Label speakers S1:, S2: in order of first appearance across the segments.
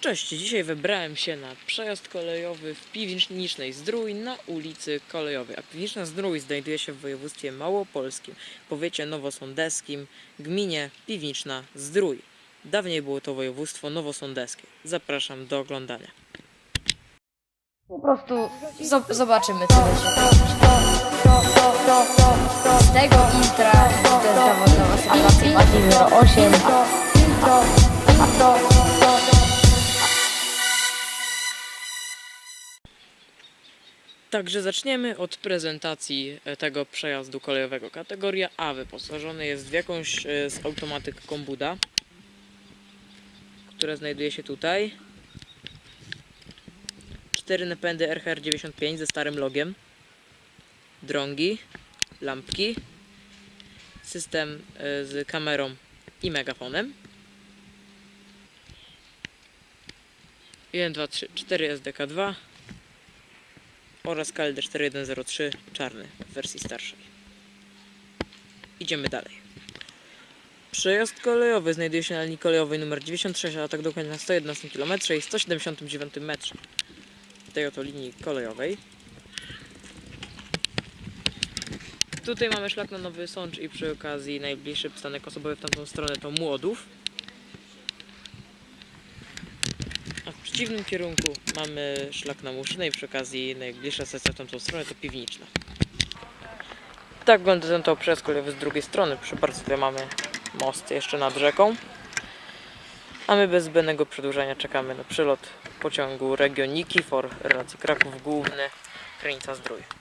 S1: Cześć, dzisiaj wybrałem się na przejazd kolejowy w Piwnicznej Zdrój na ulicy Kolejowej. A Piwniczna Zdrój znajduje się w województwie małopolskim, powiecie nowosądeskim, gminie Piwniczna Zdrój. Dawniej było to województwo nowosądeskie. Zapraszam do oglądania.
S2: Po prostu zobaczymy co będzie. Z tego intra to 8.
S1: Także zaczniemy od prezentacji e, tego przejazdu kolejowego. Kategoria A wyposażony jest w jakąś e, z automatyk Kombuda, która znajduje się tutaj. Cztery napędy RHR95 ze starym logiem. Drągi, lampki, system e, z kamerą i megafonem. 1, 2, 3, 4 SDK2 oraz KLD 4103 czarny w wersji starszej. Idziemy dalej. Przejazd kolejowy znajduje się na linii kolejowej numer 96, a tak dokładnie na 111 km i 179 metrze tej oto linii kolejowej. Tutaj mamy szlak na Nowy Sącz i przy okazji najbliższy przystanek osobowy w tamtą stronę to Młodów. A w przeciwnym kierunku mamy szlak na Muszynę i przy okazji najbliższa stacja w tamtą stronę to Piwniczna. Tak wygląda ten to przejazd kolejowy z drugiej strony. Przy Barstwie mamy most jeszcze nad rzeką. A my bez zbędnego przedłużania czekamy na przylot pociągu Region Nikifor, relacji Kraków Główny, Krynica Zdrój.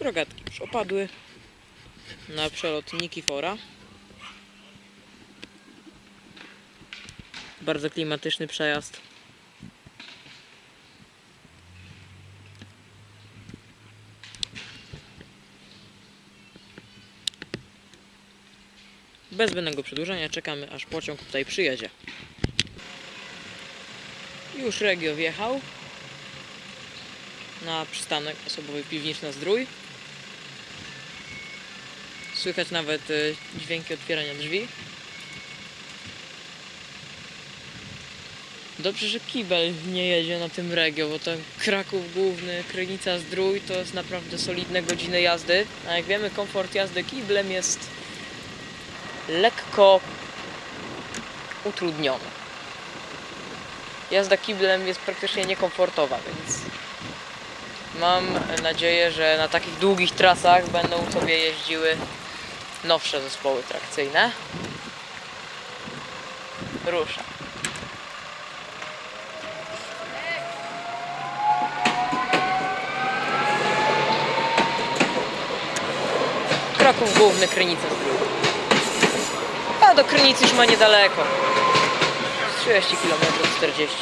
S1: Rogatki już opadły na przelot Nikifora. Bardzo klimatyczny przejazd. Bez zbędnego przedłużenia czekamy aż pociąg tutaj przyjedzie. Już Regio wjechał na przystanek osobowy Piwniczna Zdrój. Słychać nawet y, dźwięki otwierania drzwi. Dobrze, że kibel nie jedzie na tym regio, bo ten Kraków Główny, Krynica Zdrój to jest naprawdę solidne godziny jazdy. A jak wiemy, komfort jazdy kiblem jest lekko utrudniony. Jazda kiblem jest praktycznie niekomfortowa, więc Mam nadzieję, że na takich długich trasach będą sobie jeździły nowsze zespoły trakcyjne. Rusza. Kraków Główny, Krynica. A do Krynicy już ma niedaleko. 30 km, 40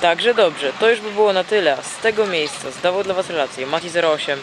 S1: Także dobrze, to już by było na tyle. A z tego miejsca zdał dla Was relację Mati08